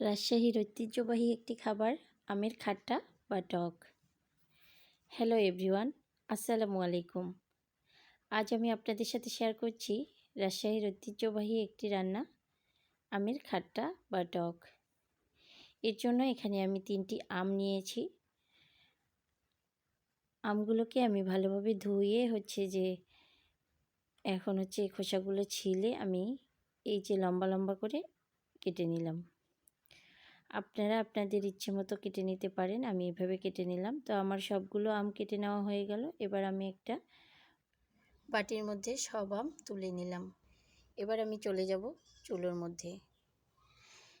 রাজশাহীর ঐতিহ্যবাহী একটি খাবার, আমের খাট্টা বা টক। হ্যালো এভরিওয়ান আসসালামু আলাইকুম। আজ আমি আপনাদের সাথে শেয়ার করছি রাজশাহীর ঐতিহ্যবাহী একটি রান্না, আমের খাট্টা বা টক। এর জন্য এখানে আমি তিনটি আম নিয়েছি। আমগুলোকে আমি ভালোভাবে ধুয়ে হচ্ছে যে, এখন হচ্ছে খোসাগুলো ছিলে আমি এই যে লম্বা লম্বা করে কেটে নিলাম। আপনারা আপনাদের ইচ্ছে মতো কেটে নিতে পারেন, আমি এভাবে কেটে নিলাম। তো আমার সবগুলো আম কেটে নেওয়া হয়ে গেল। এবার আমি একটা বাটির মধ্যে সব আম তুলে নিলাম। এবার আমি চলে যাব চুলোর মধ্যে।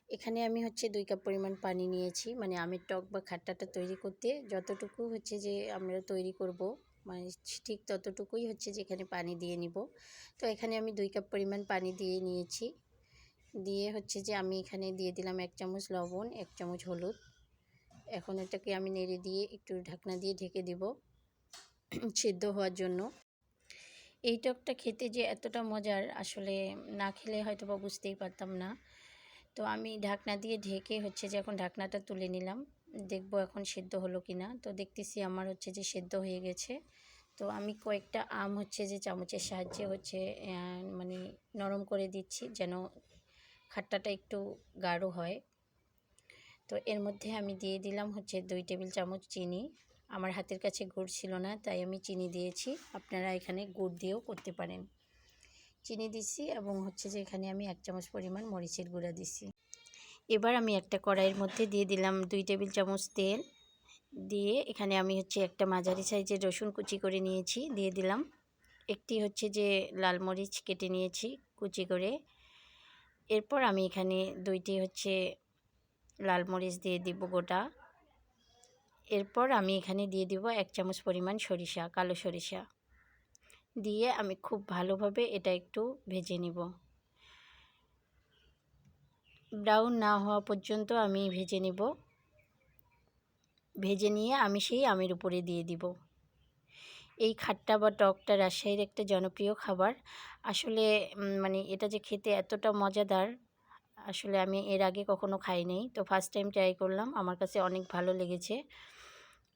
এখানে আমি হচ্ছে দুই কাপ পরিমাণ পানি নিয়েছি মানে আমের টক বা খাট্টাটা তৈরি করতে। যতটুকু হচ্ছে যে আমরা তৈরি করব মানে ঠিক ততটুকুই হচ্ছে যে এখানে পানি দিয়ে নিব। তো এখানে আমি দুই কাপ পরিমাণ পানি দিয়ে নিয়েছি। দিয়ে হচ্ছে যে আমি এখানে দিয়ে দিলাম এক চামচ লবণ, এক চামচ হলুদ। এখন এটাকে আমি নেড়ে দিয়ে একটু ঢাকনা দিয়ে ঢেকে দিব সিদ্ধ হওয়ার জন্য। এই টকটা খেতে যে এতটা মজার আসলে না খেলে হয়তো বা বুঝতেই পারতাম না। তো আমি ঢাকনা দিয়ে ঢেকে হচ্ছে যে এখন ঢাকনাটা তুলে নিলাম। দেখব এখন সেদ্ধ হলো কি না তো দেখতেছি আমার হচ্ছে যে সেদ্ধ হয়ে গেছে। তো আমি কয়েকটা আম হচ্ছে যে চামচের সাহায্যে হচ্ছে মানে নরম করে দিচ্ছি যেন খাট্টাটা একটু গাঢ় হয়। তো এর মধ্যে আমি দিয়ে দিলাম হচ্ছে দুই টেবিল চামচ চিনি। আমার হাতের কাছে গুড় ছিল না, তাই আমি চিনি দিয়েছি। আপনারা এখানে গুড় দিয়েও করতে পারেন। চিনি দিছি এবং হচ্ছে যে এখানে আমি এক চামচ পরিমাণ মরিচের গুঁড়া দিছি। এবার আমি একটা কড়াইয়ের মধ্যে দিয়ে দিলাম দুই টেবিল চামচ তেল। দিয়ে এখানে আমি হচ্ছে একটা মাঝারি সাইজের রসুন কুচি করে নিয়েছি। দিয়ে দিলাম। একটি হচ্ছে যে লাল মরিচ কেটে নিয়েছি কুচি করে। এরপর আমি এখানে দুইটি হচ্ছে লাল মরিচ দিয়ে দিব গোটা। এরপর আমি এখানে দিয়ে দিব এক চামচ পরিমাণ সরিষা, কালো সরিষা। দিয়ে আমি খুব ভালোভাবে এটা একটু ভেজে নিব। ব্রাউন না হওয়া পর্যন্ত আমি ভেজে নিব। ভেজে নিয়ে আমি সেই আমের উপরে দিয়ে দিব। এই খাট্টা বা টকটা রাজশাহীর একটা জনপ্রিয় খাবার। আসলে মানে এটা যে খেতে এতটা মজাদার, আসলে আমি এর আগে কখনো খাই নাই তো ফার্স্ট টাইম ট্রাই করলাম, আমার কাছে অনেক ভালো লেগেছে।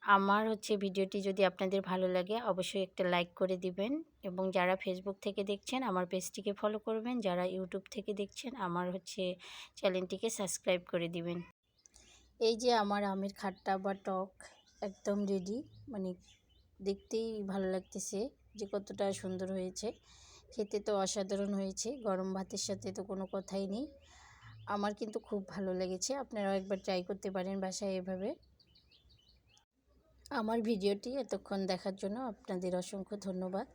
আমার হচ্ছে ভিডিওটি যদি আপনাদের ভালো লাগে, অবশ্যই একটা লাইক করে দিবেন এবং যারা ফেসবুক থেকে দেখছেন, আমার পেজটিকে ফলো করবেন। যারা ইউটিউব থেকে দেখছেন, আমার হচ্ছে চ্যানেলটিকে সাবস্ক্রাইব করে দিবেন। এই যে আমার আমের খাট্টা বা টক একদম রেডি মানে দেখতেই ভালো লাগতেছে যে কতটা সুন্দর হয়েছে। খেতে তো অসাধারণ হয়েছে, গরম ভাতের সাথে তো কোনো কথাই নেই। আমার কিন্তু খুব ভালো লেগেছে, আপনারাও একবার ট্রাই করতে পারেন বাসায় এভাবে। আমার ভিডিওটি এতক্ষণ দেখার জন্য আপনাদের অসংখ্য ধন্যবাদ।